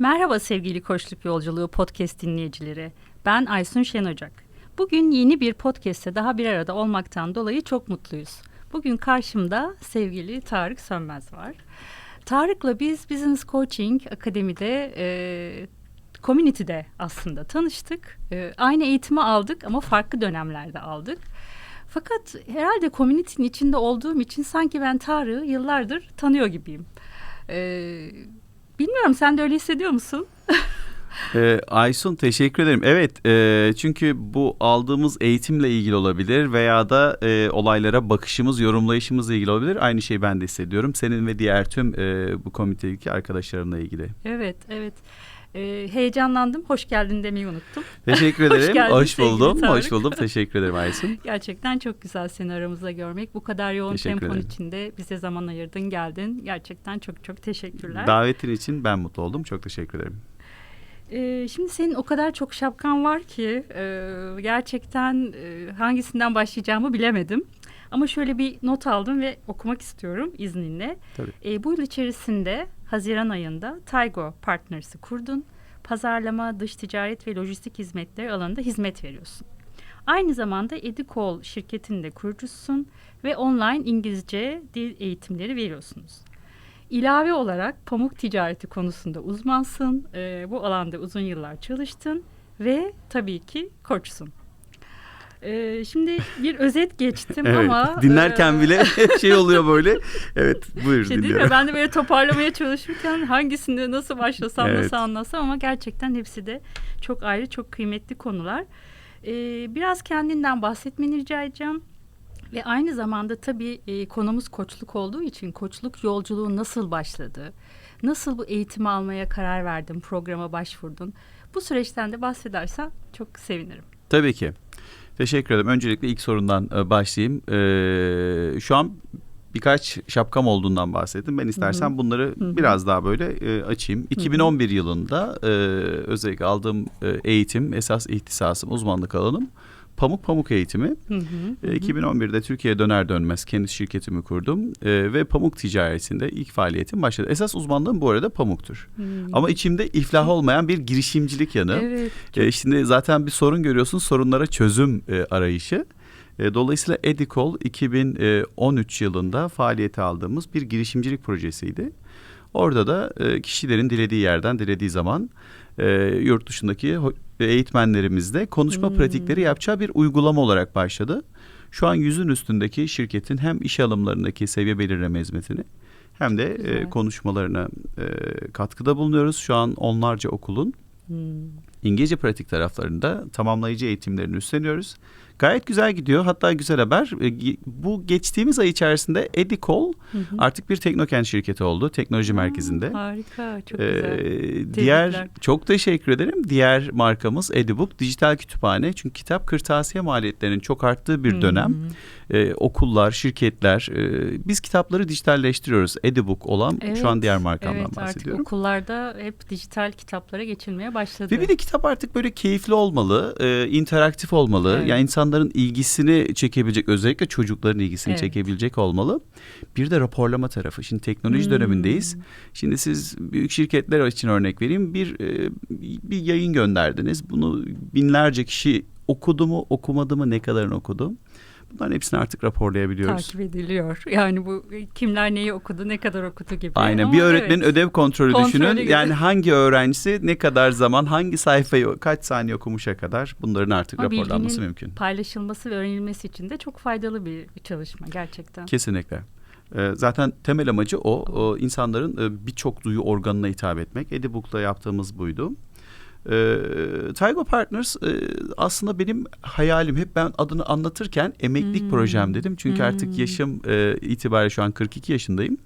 Merhaba sevgili Koçluk Yolculuğu podcast dinleyicileri. Ben Aysun Şen Ocak. Bugün yeni bir podcast'te daha bir arada olmaktan dolayı çok mutluyuz. Bugün karşımda sevgili Tarık Sönmez var. Tarık'la biz Business Coaching Akademi'de e, community'de aslında tanıştık. E, aynı eğitimi aldık ama farklı dönemlerde aldık. Fakat herhalde community'nin içinde olduğum için sanki ben Tarık'ı yıllardır tanıyor gibiyim. E, bilmiyorum sen de öyle hissediyor musun? Ee, Aysun teşekkür ederim. Evet e, çünkü bu aldığımız eğitimle ilgili olabilir veya da e, olaylara bakışımız, yorumlayışımızla ilgili olabilir. Aynı şeyi ben de hissediyorum. Senin ve diğer tüm e, bu komitedeki arkadaşlarımla ilgili. Evet, evet. Ee, heyecanlandım. Hoş geldin demeyi unuttum. Teşekkür Hoş ederim. geldin Hoş buldum. Hoş buldum. Teşekkür ederim Aysun. Gerçekten çok güzel seni aramızda görmek. Bu kadar yoğun Teşekkür tempon ederim. içinde bize zaman ayırdın, geldin. Gerçekten çok çok teşekkürler. Davetin için ben mutlu oldum. Çok teşekkür ederim. Ee, şimdi senin o kadar çok şapkan var ki e, gerçekten e, hangisinden başlayacağımı bilemedim. Ama şöyle bir not aldım ve okumak istiyorum izninle. Tabii. E, bu yıl içerisinde Haziran ayında Taygo Partners'ı kurdun. Pazarlama, dış ticaret ve lojistik hizmetleri alanında hizmet veriyorsun. Aynı zamanda Edicol şirketinin de kurucusun ve online İngilizce dil eğitimleri veriyorsunuz. İlave olarak pamuk ticareti konusunda uzmansın. E, bu alanda uzun yıllar çalıştın ve tabii ki koçsun. E, şimdi bir özet geçtim Evet. ama Dinlerken e, bile şey oluyor böyle. Evet buyur şey değil mi? dinliyorum. Ben de böyle toparlamaya çalışırken hangisinde nasıl başlasam Evet. nasıl anlasam ama gerçekten hepsi de çok ayrı çok kıymetli konular. Ee, biraz kendinden bahsetmeni rica edeceğim. Ve aynı zamanda tabii e, konumuz koçluk olduğu için koçluk yolculuğu nasıl başladı? Nasıl bu eğitimi almaya karar verdin, programa başvurdun? Bu süreçten de bahsedersen çok sevinirim. Tabii ki. Teşekkür ederim. Öncelikle ilk sorundan e, başlayayım. Ee, şu an birkaç şapkam olduğundan bahsettim. Ben istersen bunları hı. biraz daha böyle e, açayım. 2011 yılında e, özellikle aldığım e, eğitim, esas ihtisasım, uzmanlık alanım pamuk pamuk eğitimi. Hı hı, E, 2011'de Türkiye'ye döner dönmez kendi şirketimi kurdum E, ve pamuk ticaretinde ilk faaliyetim başladı. Esas uzmanlığım bu arada pamuktur. hı. Ama içimde iflah olmayan bir girişimcilik yanı. evet, E, şimdi zaten bir sorun görüyorsun sorunlara çözüm e, arayışı. Dolayısıyla Edicol 2013 yılında faaliyete aldığımız bir girişimcilik projesiydi. Orada da e, kişilerin dilediği yerden dilediği zaman e, yurt dışındaki eğitmenlerimizle konuşma Hmm. pratikleri yapacağı bir uygulama olarak başladı. Şu an yüzün üstündeki şirketin hem iş alımlarındaki seviye belirleme hizmetini hem de e, konuşmalarına e, katkıda bulunuyoruz. Şu an onlarca okulun Hmm. İngilizce pratik taraflarında tamamlayıcı eğitimlerini üstleniyoruz. Gayet güzel gidiyor. Hatta güzel haber. e, Bu geçtiğimiz ay içerisinde Edicol Hı hı. artık bir teknokent şirketi oldu. Teknoloji merkezinde. Harika, çok Ee, güzel. diğer çok teşekkür ederim. Diğer markamız Edibook dijital kütüphane. Çünkü kitap kırtasiye maliyetlerinin çok arttığı bir dönem. Hı hı. Ee, okullar, şirketler e, biz kitapları dijitalleştiriyoruz. Edibook olan şu an Evet, diğer markamdan evet, bahsediyorum. Artık okullarda hep dijital kitaplara geçilmeye başladı. Ve bir de kitap artık böyle keyifli olmalı, e, interaktif olmalı. Evet. Yani insanların ilgisini çekebilecek, özellikle çocukların ilgisini Evet. çekebilecek olmalı. Bir de raporlama tarafı. Şimdi teknoloji Hmm. dönemindeyiz. Şimdi siz büyük şirketler için örnek vereyim. Bir e, bir yayın gönderdiniz. Bunu binlerce kişi okudu mu, okumadı mı, ne kadarını okudu? Bunların hepsini artık raporlayabiliyoruz. takip ediliyor. Yani bu kimler neyi okudu, ne kadar okudu gibi. Aynen Ama bir öğretmenin evet. ödev kontrolü, Kontrolü düşünün. gibi. Yani hangi öğrencisi ne kadar zaman hangi sayfayı kaç saniye okumuşa kadar bunların artık Ama raporlanması mümkün. paylaşılması ve öğrenilmesi için de çok faydalı bir, çalışma gerçekten. Kesinlikle. Ee, Zaten temel amacı o, o insanların e, birçok duyu organına hitap etmek. Edibook'la yaptığımız buydu. Ee, Taygo Partners e, aslında benim hayalim hep ben adını anlatırken emeklilik Hmm. projem dedim. Çünkü artık Hmm. yaşım e, itibariyle şu an 42 yaşındayım.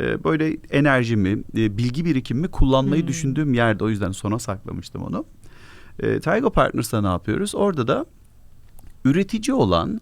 E, böyle enerjimi, e, bilgi birikimimi kullanmayı Hmm. düşündüğüm yerde o yüzden sona saklamıştım onu. E, Taygo Partners'ta ne yapıyoruz? Orada da üretici olan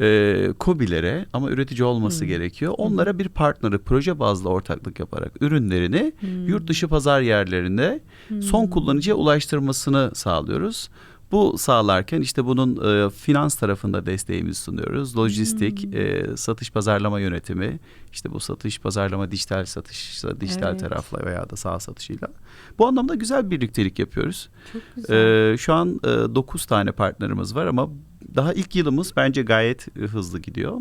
e, KOBİ'lere ama üretici olması Hmm. gerekiyor. Onlara bir partneri proje bazlı ortaklık yaparak ürünlerini Hmm. yurt dışı pazar yerlerinde son Hmm. kullanıcıya ulaştırmasını sağlıyoruz. Bu sağlarken işte bunun e, finans tarafında desteğimizi sunuyoruz. Lojistik, Hmm. e, satış pazarlama yönetimi, işte bu satış pazarlama dijital satış, dijital Evet. tarafla veya da sağ satışıyla. Bu anlamda güzel bir birliktelik yapıyoruz. Çok güzel. Ee, şu an e, 9 tane partnerimiz var ama daha ilk yılımız bence gayet e, hızlı gidiyor.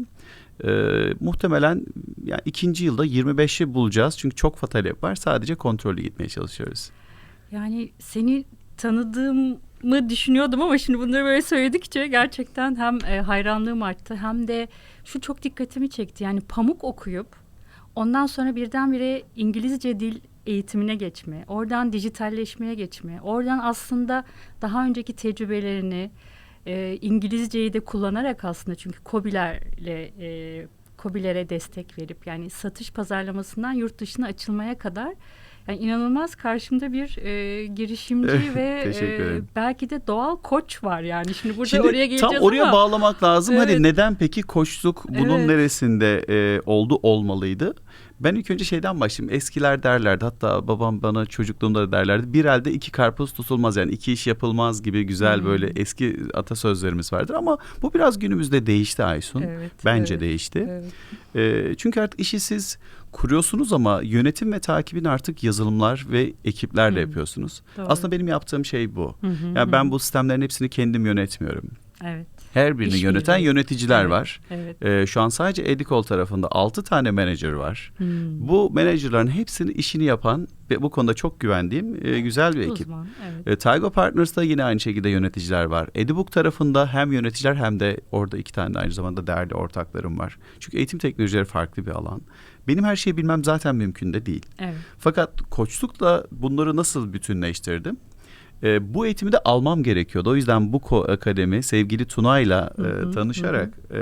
Ee, muhtemelen yani ikinci yılda 25'i bulacağız çünkü çok fazla talep var. Sadece kontrollü gitmeye çalışıyoruz. Yani seni tanıdığımı düşünüyordum ama şimdi bunları böyle söyledikçe gerçekten hem e, hayranlığım arttı hem de şu çok dikkatimi çekti. Yani pamuk okuyup ondan sonra birdenbire İngilizce dil eğitimine geçme, oradan dijitalleşmeye geçme, oradan aslında daha önceki tecrübelerini e, İngilizceyi de kullanarak aslında çünkü KOBİ'lerle e, KOBİ'lere destek verip yani satış pazarlamasından yurt dışına açılmaya kadar yani inanılmaz karşımda bir e, girişimci ve e, belki de doğal koç var yani. Şimdi burada Şimdi oraya geleceğiz tam oraya ama bağlamak lazım. Evet. Hani neden peki koçluk bunun Evet. neresinde e, oldu olmalıydı? Ben ilk önce şeyden başlayayım. Eskiler derlerdi hatta babam bana çocukluğumda da derlerdi. Bir elde iki karpuz tutulmaz yani iki iş yapılmaz gibi güzel Hmm. böyle eski atasözlerimiz vardır. Ama bu biraz günümüzde değişti Aysun. Evet, Bence evet, değişti. evet. E, çünkü artık işi siz kuruyorsunuz ama yönetim ve takibini artık yazılımlar ve ekiplerle Hı. yapıyorsunuz. Doğru. Aslında benim yaptığım şey bu. Hı, Yani ben bu sistemlerin hepsini kendim yönetmiyorum. evet Her birini İş yöneten birliği. yöneticiler Evet. var. evet. Ee, şu an sadece Edicol tarafında 6 tane menajer var. Hmm. Bu menajerlerin hepsini işini yapan ve bu konuda çok güvendiğim e, güzel bir ekip. Uzman, evet. E, Taygo Partners'ta yine aynı şekilde yöneticiler var. Edibook tarafında hem yöneticiler hem de orada iki tane de aynı zamanda değerli ortaklarım var. Çünkü eğitim teknolojileri farklı bir alan. Benim her şeyi bilmem zaten mümkün de değil. evet. Fakat koçlukla bunları nasıl bütünleştirdim? E, bu eğitimi de almam gerekiyordu. O yüzden bu akademi sevgili Tuna'yla e, Hı hı, tanışarak, e,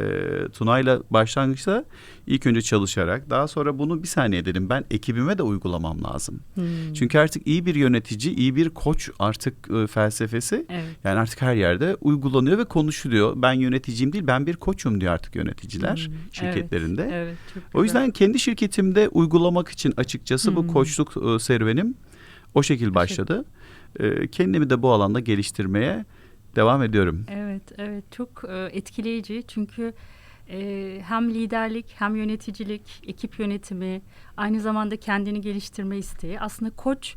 Tuna'yla başlangıçta ilk önce çalışarak, daha sonra bunu bir saniye dedim ben ekibime de uygulamam lazım. Hmm. Çünkü artık iyi bir yönetici, iyi bir koç artık e, felsefesi evet. yani artık her yerde uygulanıyor ve konuşuluyor. Ben yöneticiyim değil, ben bir koçum diyor artık yöneticiler Hmm, şirketlerinde. Evet, evet, çok O güzel. yüzden kendi şirketimde uygulamak için açıkçası bu Hmm. koçluk e, serüvenim o şekil başladı. E, kendimi de bu alanda geliştirmeye devam ediyorum. Evet, evet çok e, etkileyici çünkü e, hem liderlik hem yöneticilik, ekip yönetimi, aynı zamanda kendini geliştirme isteği, aslında koç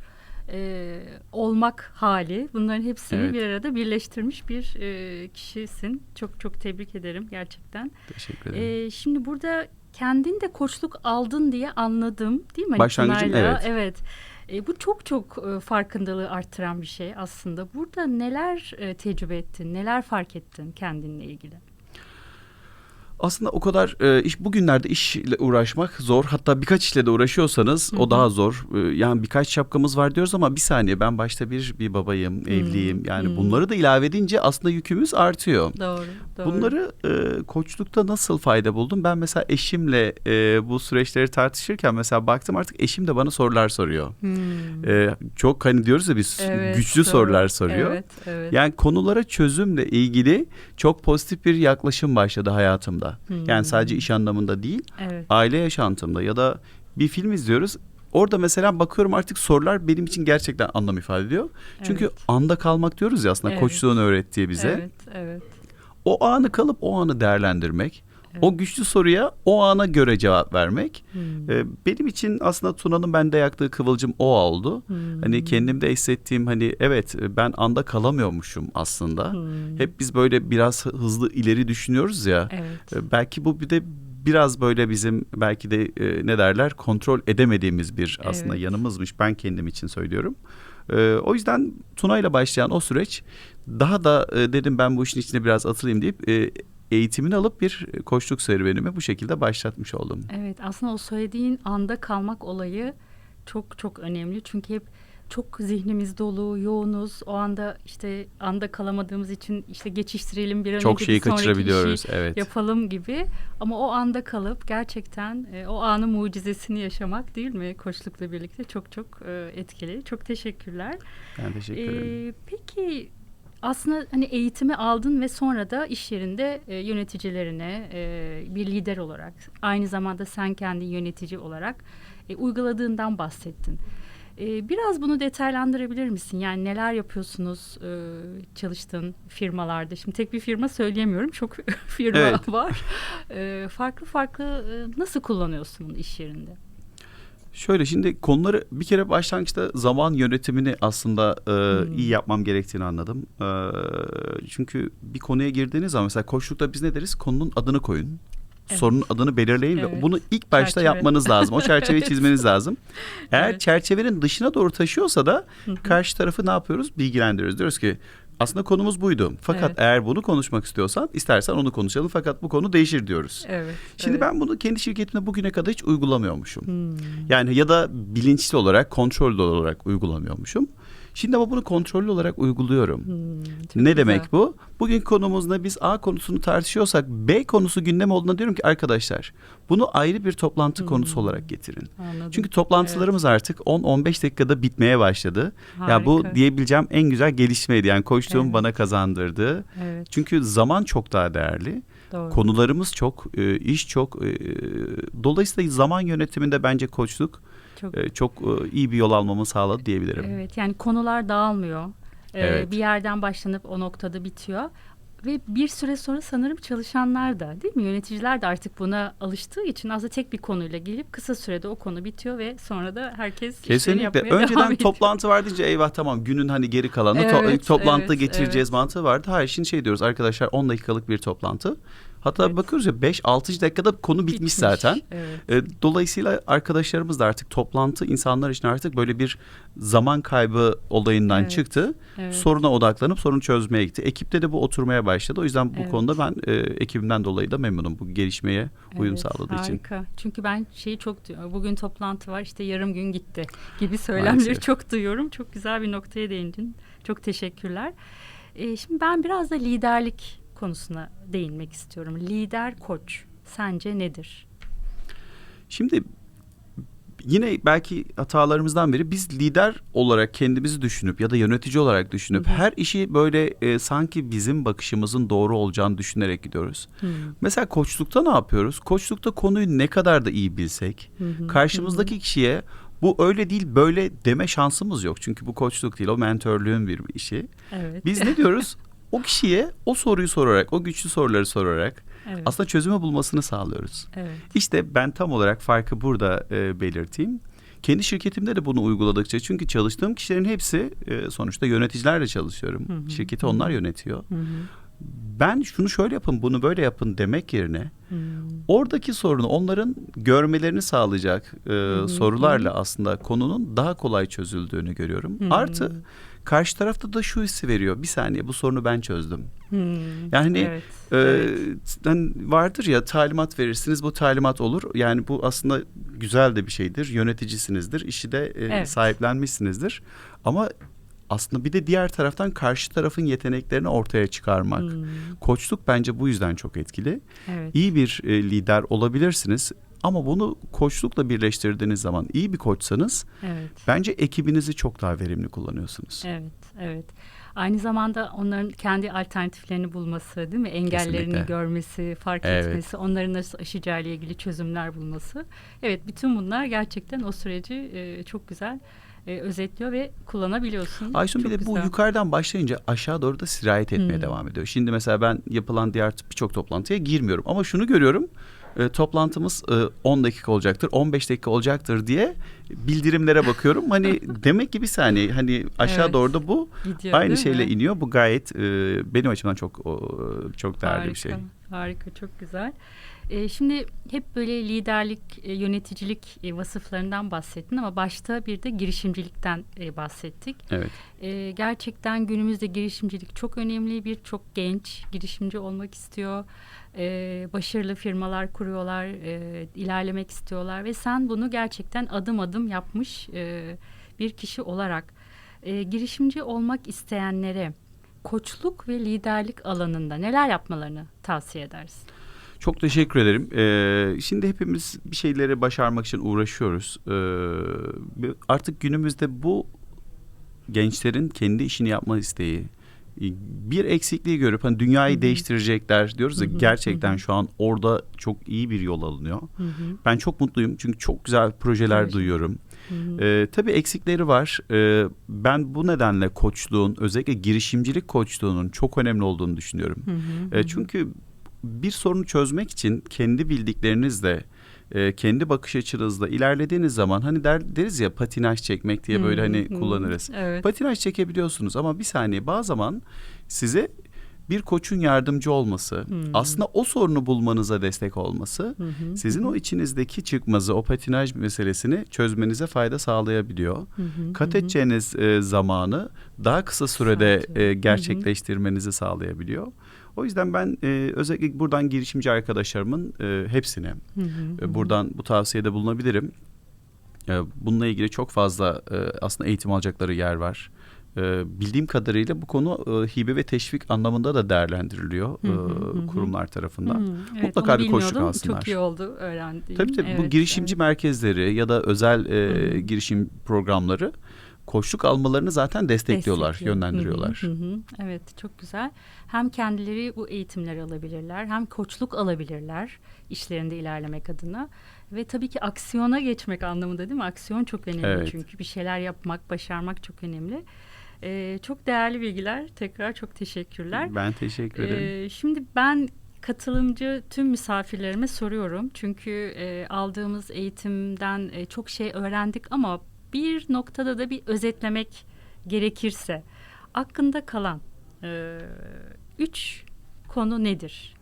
e, olmak hali bunların hepsini Evet. bir arada birleştirmiş bir e, kişisin. Çok çok tebrik ederim gerçekten. Teşekkür ederim. E, şimdi burada kendin de koçluk aldın diye anladım değil mi? Başlangıcım, evet. Evet. E, bu çok çok e, farkındalığı arttıran bir şey aslında. Burada neler e, tecrübe ettin, neler fark ettin kendinle ilgili? Aslında o kadar e, iş bugünlerde işle uğraşmak zor. Hatta birkaç işle de uğraşıyorsanız Hı hı. o daha zor. E, yani birkaç şapkamız var diyoruz ama bir saniye ben başta bir bir babayım, evliyim. Yani hı. bunları da ilave edince aslında yükümüz artıyor. Doğru, doğru. Bunları e, koçlukta nasıl fayda buldum? Ben mesela eşimle e, bu süreçleri tartışırken mesela baktım artık eşim de bana sorular soruyor. Hmm. E, çok hani diyoruz ya biz Evet, güçlü doğru. sorular soruyor. Evet, evet. Yani konulara çözümle ilgili çok pozitif bir yaklaşım başladı hayatımda. Hmm. Yani sadece iş anlamında değil, evet. aile yaşantımda ya da bir film izliyoruz. Orada mesela bakıyorum artık sorular benim için gerçekten anlam ifade ediyor. Çünkü Evet. anda kalmak diyoruz ya aslında Evet. koçluğun öğrettiği bize. Evet, evet. O anı kalıp o anı değerlendirmek. Evet. O güçlü soruya o ana göre cevap vermek. Hmm. Ee, benim için aslında Tuna'nın bende yaktığı kıvılcım o oldu. Hmm. Hani kendimde hissettiğim hani evet ben anda kalamıyormuşum aslında. Hmm. Hep biz böyle biraz hızlı ileri düşünüyoruz ya. Evet. Ee, Belki bu bir de biraz böyle bizim belki de e, ne derler kontrol edemediğimiz bir aslında Evet. yanımızmış. Ben kendim için söylüyorum. Ee, o yüzden Tuna ile başlayan o süreç daha da e, dedim ben bu işin içine biraz atılayım deyip e, eğitimini alıp bir koçluk serüvenimi bu şekilde başlatmış oldum. Evet aslında o söylediğin anda kalmak olayı çok çok önemli. Çünkü hep çok zihnimiz dolu, yoğunuz. O anda işte anda kalamadığımız için işte geçiştirelim bir an Çok önce şeyi bir kaçırabiliyoruz. işi Evet. yapalım gibi. Ama o anda kalıp gerçekten e, o anın mucizesini yaşamak değil mi? Koçlukla birlikte çok çok e, etkili. Çok teşekkürler. Ben teşekkür ederim. Ee, peki aslında hani eğitimi aldın ve sonra da iş yerinde e, yöneticilerine e, bir lider olarak aynı zamanda sen kendi yönetici olarak e, uyguladığından bahsettin. Ee, biraz bunu detaylandırabilir misin? Yani neler yapıyorsunuz e, çalıştığın firmalarda? Şimdi tek bir firma söyleyemiyorum. Çok firma Evet. var. E, farklı farklı e, nasıl kullanıyorsun bunu iş yerinde? Şöyle şimdi konuları bir kere başlangıçta zaman yönetimini aslında e, Hmm. iyi yapmam gerektiğini anladım. E, çünkü bir konuya girdiğiniz zaman mesela koçlukta biz ne deriz? Konunun adını koyun. Evet. Sorunun adını belirleyin ve Evet. bunu ilk başta Çerçeve. yapmanız lazım. O çerçeveyi Evet. çizmeniz lazım. Eğer Evet. çerçevenin dışına doğru taşıyorsa da karşı tarafı ne yapıyoruz? Bilgilendiriyoruz. Diyoruz ki aslında konumuz buydu. Fakat Evet. eğer bunu konuşmak istiyorsan istersen onu konuşalım. Fakat bu konu değişir diyoruz. Evet. Şimdi evet. ben bunu kendi şirketimde bugüne kadar hiç uygulamıyormuşum. Hmm. Yani ya da bilinçli olarak, kontrollü olarak uygulamıyormuşum. Şimdi ama bunu kontrollü olarak uyguluyorum. Hmm, ne güzel. demek bu? Bugün konumuzda biz A konusunu tartışıyorsak B konusu gündem olduğunda diyorum ki arkadaşlar bunu ayrı bir toplantı Hmm. konusu olarak getirin. Anladım. Çünkü toplantılarımız artık 10-15 dakikada bitmeye başladı. Ya bu Harika. diyebileceğim en güzel gelişmeydi. Yani koştuğum Evet. bana kazandırdı. Evet, Çünkü zaman çok daha değerli. doğru. Konularımız çok, e, iş çok. e, Dolayısıyla zaman yönetiminde bence koçluk Çok e, çok e, iyi bir yol almamı sağladı diyebilirim. Evet yani konular dağılmıyor. Ee, Evet. Bir yerden başlanıp o noktada bitiyor. Ve bir süre sonra sanırım çalışanlar da değil mi yöneticiler de artık buna alıştığı için aslında tek bir konuyla gelip kısa sürede o konu bitiyor ve sonra da herkes Kesinlikle. devam Önceden ediyor. toplantı var deyince eyvah tamam günün hani geri kalanı to- Evet, toplantıda evet, geçireceğiz evet. mantığı vardı. Hayır şimdi şey diyoruz arkadaşlar 10 dakikalık bir toplantı. Hatta Evet. bakıyoruz ya 5-6 dakikada konu bitmiş, Bitmiş. zaten. Evet. E, Dolayısıyla arkadaşlarımız da artık toplantı insanlar için artık böyle bir zaman kaybı olayından Evet, çıktı. evet. Soruna odaklanıp sorunu çözmeye gitti. Ekipte de bu oturmaya başladı. O yüzden bu Evet. konuda ben e, ekibimden dolayı da memnunum bu gelişmeye uyum Evet, sağladığı için. harika. Çünkü ben şeyi çok duyuyorum. Bugün toplantı var işte yarım gün gitti gibi söylemleri Maalesef. çok duyuyorum. Çok güzel bir noktaya değindin. Çok teşekkürler. Ee, şimdi ben biraz da liderlik konusuna değinmek istiyorum. Lider koç sence nedir? Şimdi yine belki hatalarımızdan biri biz lider olarak kendimizi düşünüp ya da yönetici olarak düşünüp Hı hı. her işi böyle e, sanki bizim bakışımızın doğru olacağını düşünerek gidiyoruz. Hmm. Mesela koçlukta ne yapıyoruz? Koçlukta konuyu ne kadar da iyi bilsek Hı hı, karşımızdaki kişiye bu öyle değil böyle deme şansımız yok. Çünkü bu koçluk değil o mentörlüğün bir işi. Evet. Biz ne diyoruz? O kişiye o soruyu sorarak, o güçlü soruları sorarak evet. aslında çözümü bulmasını sağlıyoruz. evet. İşte ben tam olarak farkı burada e, belirteyim. Kendi şirketimde de bunu uyguladıkça çünkü çalıştığım kişilerin hepsi e, sonuçta yöneticilerle çalışıyorum. Hı hı, Şirketi hı hı. onlar yönetiyor. Hı hı, Ben şunu şöyle yapın, bunu böyle yapın demek yerine hı. oradaki sorunu onların görmelerini sağlayacak e, hı, sorularla aslında konunun daha kolay çözüldüğünü görüyorum. Hı. Artı karşı tarafta da şu hissi veriyor. Bir saniye bu sorunu ben çözdüm. Hmm. Yani evet. Ee, evet. hani vardır ya talimat verirsiniz bu talimat olur. Yani bu aslında güzel de bir şeydir. Yöneticisinizdir. işi de e, Evet. sahiplenmişsinizdir. Ama aslında bir de diğer taraftan karşı tarafın yeteneklerini ortaya çıkarmak. Hmm. Koçluk bence bu yüzden çok etkili. Evet. İyi bir e, lider olabilirsiniz. Ama bunu koçlukla birleştirdiğiniz zaman iyi bir koçsanız Evet. bence ekibinizi çok daha verimli kullanıyorsunuz. Evet, evet. Aynı zamanda onların kendi alternatiflerini bulması, değil mi? Engellerini Kesinlikle. görmesi, fark Evet. etmesi, onların nasıl aşacağı ile ilgili çözümler bulması. Evet, bütün bunlar gerçekten o süreci e, çok güzel e, özetliyor ve kullanabiliyorsun. Aysun bir de bu yukarıdan başlayınca aşağı doğru da sirayet etmeye Hmm. devam ediyor. Şimdi mesela ben yapılan diğer birçok toplantıya girmiyorum ama şunu görüyorum. E, toplantımız e, 10 dakika olacaktır, 15 dakika olacaktır diye bildirimlere bakıyorum. Hani demek ki bir saniye hani aşağı Evet. doğru da bu Gidiyor, aynı şeyle mi? iniyor. Bu gayet e, benim açımdan çok o, çok değerli harika, bir şey. Harika, çok güzel. E, şimdi hep böyle liderlik, e, yöneticilik e, vasıflarından bahsettin ama başta bir de girişimcilikten e, bahsettik. Evet. E, gerçekten günümüzde girişimcilik çok önemli. Birçok genç girişimci olmak istiyor. E, başarılı firmalar kuruyorlar, e, ilerlemek istiyorlar ve sen bunu gerçekten adım adım yapmış e, bir kişi olarak e, girişimci olmak isteyenlere koçluk ve liderlik alanında neler yapmalarını tavsiye edersin? Çok teşekkür ederim. Ee, şimdi hepimiz bir şeyleri başarmak için uğraşıyoruz. Ee, artık günümüzde bu gençlerin kendi işini yapma isteği, bir eksikliği görüp hani dünyayı Hı hı. değiştirecekler diyoruz ya Hı hı, gerçekten hı hı. şu an orada çok iyi bir yol alınıyor. Hı hı, Ben çok mutluyum çünkü çok güzel projeler Proje. duyuyorum. hı hı. Ee, tabii eksikleri var. Ee, ben bu nedenle koçluğun özellikle girişimcilik koçluğunun çok önemli olduğunu düşünüyorum. E, hı. çünkü bir sorunu çözmek için kendi bildiklerinizle e, kendi bakış açınızla ilerlediğiniz zaman hani der, deriz ya patinaj çekmek diye böyle hani kullanırız. Evet. Patinaj çekebiliyorsunuz ama bir saniye bazı zaman size bir koçun yardımcı olması, Hı. aslında o sorunu bulmanıza destek olması hı, sizin o içinizdeki çıkmazı, o patinaj meselesini çözmenize fayda sağlayabiliyor. hı Kat edeceğiniz e, zamanı daha kısa sürede e, gerçekleştirmenizi sağlayabiliyor. O yüzden ben e, özellikle buradan girişimci arkadaşlarımın e, hepsine Hı hı, hı e, hı. buradan bu tavsiyede bulunabilirim. E, bununla ilgili çok fazla e, aslında eğitim alacakları yer var. E, bildiğim kadarıyla bu konu e, hibe ve teşvik anlamında da değerlendiriliyor Hı hı, e, kurumlar tarafından. Hı, evet, Mutlaka bir bilmiyordum. alsınlar. Çok iyi oldu öğrendiğim. Tabii tabii bu Evet, girişimci evet. merkezleri ya da özel e, Hı hı. girişim programları koçluk almalarını zaten destekliyorlar, Destekliyor. yönlendiriyorlar. Hı, hı hı. Evet çok güzel. Hem kendileri bu eğitimleri alabilirler hem koçluk alabilirler işlerinde ilerlemek adına. Ve tabii ki aksiyona geçmek anlamında değil mi? Aksiyon çok önemli Evet. çünkü bir şeyler yapmak, başarmak çok önemli. Ee, çok değerli bilgiler. Tekrar çok teşekkürler. Ben teşekkür ederim. Ee, şimdi ben katılımcı tüm misafirlerime soruyorum. Çünkü e, aldığımız eğitimden e, çok şey öğrendik ama bir noktada da bir özetlemek gerekirse aklında kalan e, üç konu nedir?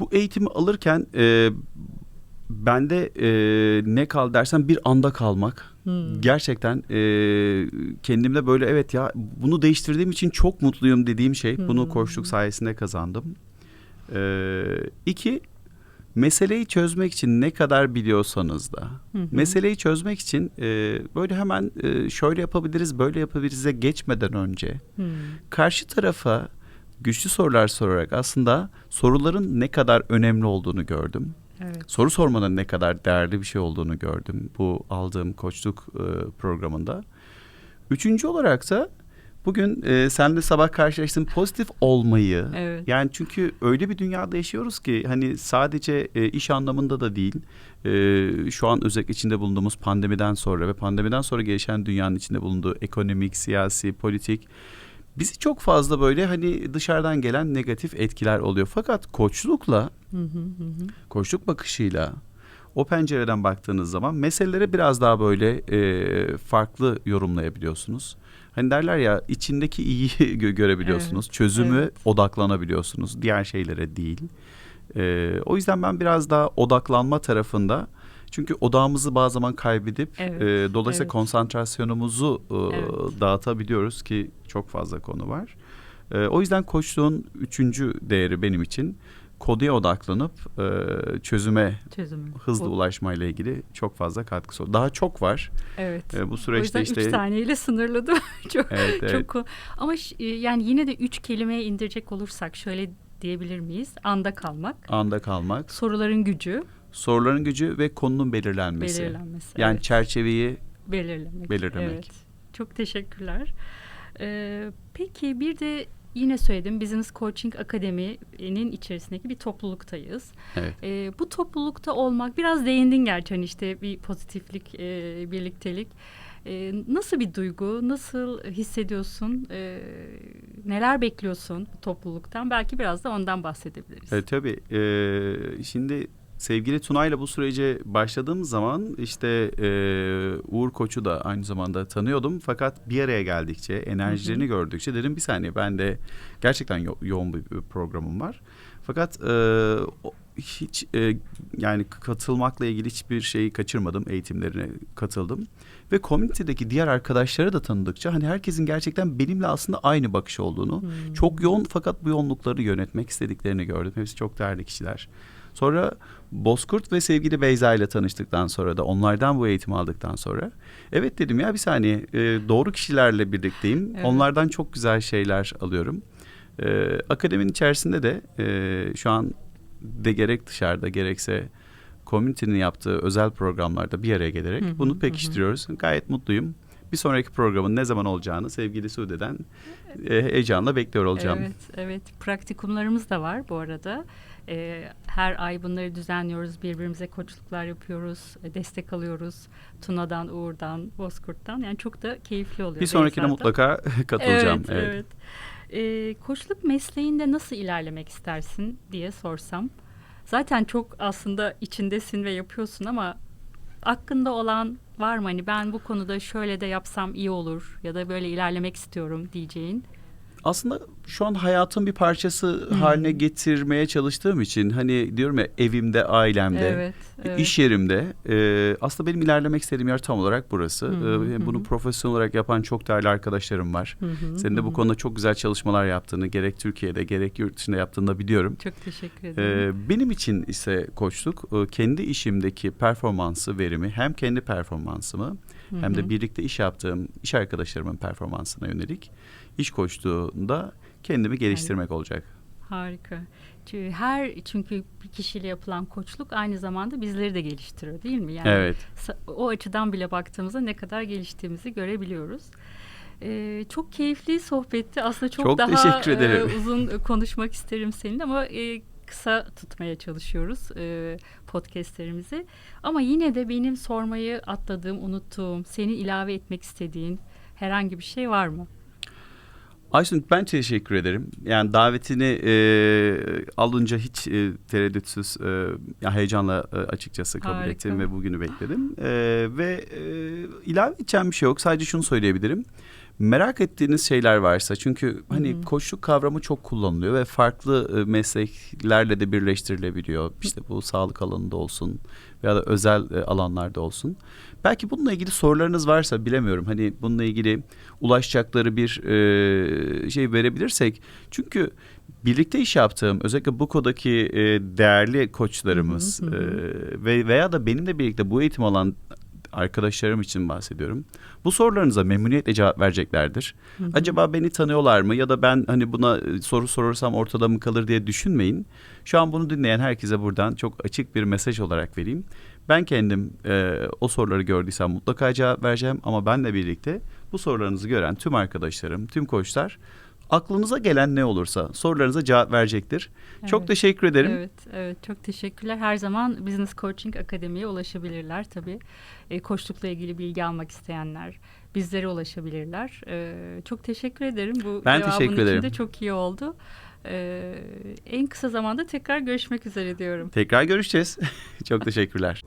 Bu eğitimi alırken e, bende e, ne kal dersen bir anda kalmak. Hmm. Gerçekten e, kendimde böyle evet ya bunu değiştirdiğim için çok mutluyum dediğim şey. Bunu Hmm. koçluk sayesinde kazandım. E, iki, meseleyi çözmek için ne kadar biliyorsanız da Hı hı. meseleyi çözmek için e, böyle hemen e, şöyle yapabiliriz böyle yapabiliriz'e geçmeden önce Hmm. karşı tarafa güçlü sorular sorarak aslında soruların ne kadar önemli olduğunu gördüm. Evet. Soru sormanın ne kadar değerli bir şey olduğunu gördüm bu aldığım koçluk e, programında. Üçüncü olarak da bugün e, senle sabah karşılaştığım pozitif olmayı Evet. yani çünkü öyle bir dünyada yaşıyoruz ki hani sadece e, iş anlamında da değil e, şu an özellikle içinde bulunduğumuz pandemiden sonra ve pandemiden sonra gelişen dünyanın içinde bulunduğu ekonomik, siyasi, politik bizi çok fazla böyle hani dışarıdan gelen negatif etkiler oluyor. Fakat koçlukla, Hı hı hı hı. koçluk bakışıyla o pencereden baktığınız zaman meselelere biraz daha böyle e, farklı yorumlayabiliyorsunuz. Hani derler ya içindeki iyi gö- görebiliyorsunuz. Çözümü evet. odaklanabiliyorsunuz. Diğer şeylere değil. E, o yüzden ben biraz daha odaklanma tarafında çünkü odağımızı bazı zaman kaybedip Evet, e, dolayısıyla evet. konsantrasyonumuzu e, Evet. dağıtabiliyoruz ki çok fazla konu var. E, o yüzden koçluğun üçüncü değeri benim için konuya odaklanıp e, çözüme Çözümü. hızlı O- ulaşmayla ilgili çok fazla katkısı oldu. Daha çok var. Evet. E, bu o süreçte yüzden işte üç saniyeyle sınırladım. çok evet, evet. çok ama ş- e, yani yine de üç kelimeye indirecek olursak şöyle diyebilir miyiz? Anda kalmak, anda kalmak, soruların gücü, soruların gücü ve konunun belirlenmesi. belirlenmesi. Yani evet. çerçeveyi belirlemek. belirlemek. Evet. Çok teşekkürler. Ee, peki bir de yine söyledim Business Coaching Akademi'nin içerisindeki bir topluluktayız. evet. Ee, bu toplulukta olmak biraz değindin gerçi hani işte bir pozitiflik, e, birliktelik. Ee, nasıl bir duygu, nasıl hissediyorsun, Ee, neler bekliyorsun bu topluluktan? Belki biraz da ondan bahsedebiliriz. E, tabii. E, şimdi sevgili Tuna'yla bu sürece başladığım zaman işte e, Uğur Koç'u da aynı zamanda tanıyordum. Fakat bir araya geldikçe, enerjilerini gördükçe dedim bir saniye ben de gerçekten yo- yoğun bir, programım var. Fakat e, hiç e, yani katılmakla ilgili hiçbir şeyi kaçırmadım. Eğitimlerine katıldım. Ve komünitedeki diğer arkadaşları da tanıdıkça hani herkesin gerçekten benimle aslında aynı bakış olduğunu, Hmm. çok yoğun fakat bu yoğunlukları yönetmek istediklerini gördüm. Hepsi çok değerli kişiler. Sonra Bozkurt ve sevgili Beyza ile tanıştıktan sonra da onlardan bu eğitimi aldıktan sonra evet dedim ya bir saniye e, doğru kişilerle birlikteyim. Evet. Onlardan çok güzel şeyler alıyorum. E, akademinin içerisinde de e, şu an de gerek dışarıda gerekse komünitenin yaptığı özel programlarda bir araya gelerek Hı hı, bunu hı. pekiştiriyoruz. Gayet mutluyum. bir sonraki programın ne zaman olacağını sevgili Sude'den e, heyecanla bekliyor olacağım. Evet, evet. Praktikumlarımız da var bu arada. Ee, her ay bunları düzenliyoruz. Birbirimize koçluklar yapıyoruz. e, Destek alıyoruz. Tuna'dan, Uğur'dan, Bozkurt'tan. Yani çok da keyifli oluyor. Bir sonrakine mutlaka katılacağım. Evet, evet. Ee, koçluk mesleğinde nasıl ilerlemek istersin diye sorsam. Zaten çok aslında içindesin ve yapıyorsun ama aklında olan var mı? Hani ben bu konuda şöyle de yapsam iyi olur ya da böyle ilerlemek istiyorum diyeceğin. Aslında şu an hayatın bir parçası haline getirmeye çalıştığım için hani diyorum ya evimde, ailemde, Evet, evet. iş yerimde e, aslında benim ilerlemek istediğim yer tam olarak burası. E, bunu profesyonel olarak yapan çok değerli arkadaşlarım var. Hı, Senin de bu konuda çok güzel çalışmalar yaptığını gerek Türkiye'de gerek yurt dışında yaptığını da biliyorum. Çok teşekkür ederim. Ee, benim için ise koçluk e, kendi işimdeki performansı, verimi hem kendi performansımı hem de birlikte iş yaptığım iş arkadaşlarımın performansına yönelik iş koçluğunda kendimi geliştirmek olacak. Harika. Çünkü her çünkü bir kişiyle yapılan koçluk aynı zamanda bizleri de geliştiriyor değil mi? Yani Evet. o açıdan bile baktığımızda ne kadar geliştiğimizi görebiliyoruz. Ee, çok keyifli sohbetti. Aslında çok, Çok daha e, uzun konuşmak isterim seninle ama e, kısa tutmaya çalışıyoruz e, podcastlerimizi. Ama yine de benim sormayı atladığım, unuttuğum, senin ilave etmek istediğin herhangi bir şey var mı? Aysun ben teşekkür ederim. Yani davetini e, alınca hiç e, tereddütsüz, e, ya heyecanla e, açıkçası kabul Harika. ettim ve bugünü bekledim. E, ve e, ilave edeceğim bir şey yok. Sadece şunu söyleyebilirim. Merak ettiğiniz şeyler varsa çünkü hani Hı hı. koçluk kavramı çok kullanılıyor ve farklı e, mesleklerle de birleştirilebiliyor. İşte bu sağlık alanında olsun veya da özel e, alanlarda olsun. Belki bununla ilgili sorularınız varsa bilemiyorum. Hani bununla ilgili ulaşacakları bir e, şey verebilirsek. Çünkü birlikte iş yaptığım özellikle Buko'daki e, değerli koçlarımız Hı hı, hı hı. e, ve veya da benimle birlikte bu eğitim alan arkadaşlarım için bahsediyorum. Bu sorularınıza memnuniyetle cevap vereceklerdir. Hı hı. Acaba beni tanıyorlar mı ya da ben hani buna e, soru sorursam ortada mı kalır diye düşünmeyin. Şu an bunu dinleyen herkese buradan çok açık bir mesaj olarak vereyim. Ben kendim e, o soruları gördüysem mutlaka cevap vereceğim ama benle birlikte bu sorularınızı gören tüm arkadaşlarım, tüm koçlar aklınıza gelen ne olursa sorularınıza cevap verecektir. Çok Evet. teşekkür ederim. Evet, evet çok teşekkürler. Her zaman Business Coaching Akademi'ye ulaşabilirler tabii. E, koçlukla ilgili bilgi almak isteyenler bizlere ulaşabilirler. E, çok teşekkür ederim. Bu Ben teşekkür için ederim. de çok iyi oldu. E, en kısa zamanda tekrar görüşmek üzere diyorum. Tekrar görüşeceğiz. çok teşekkürler.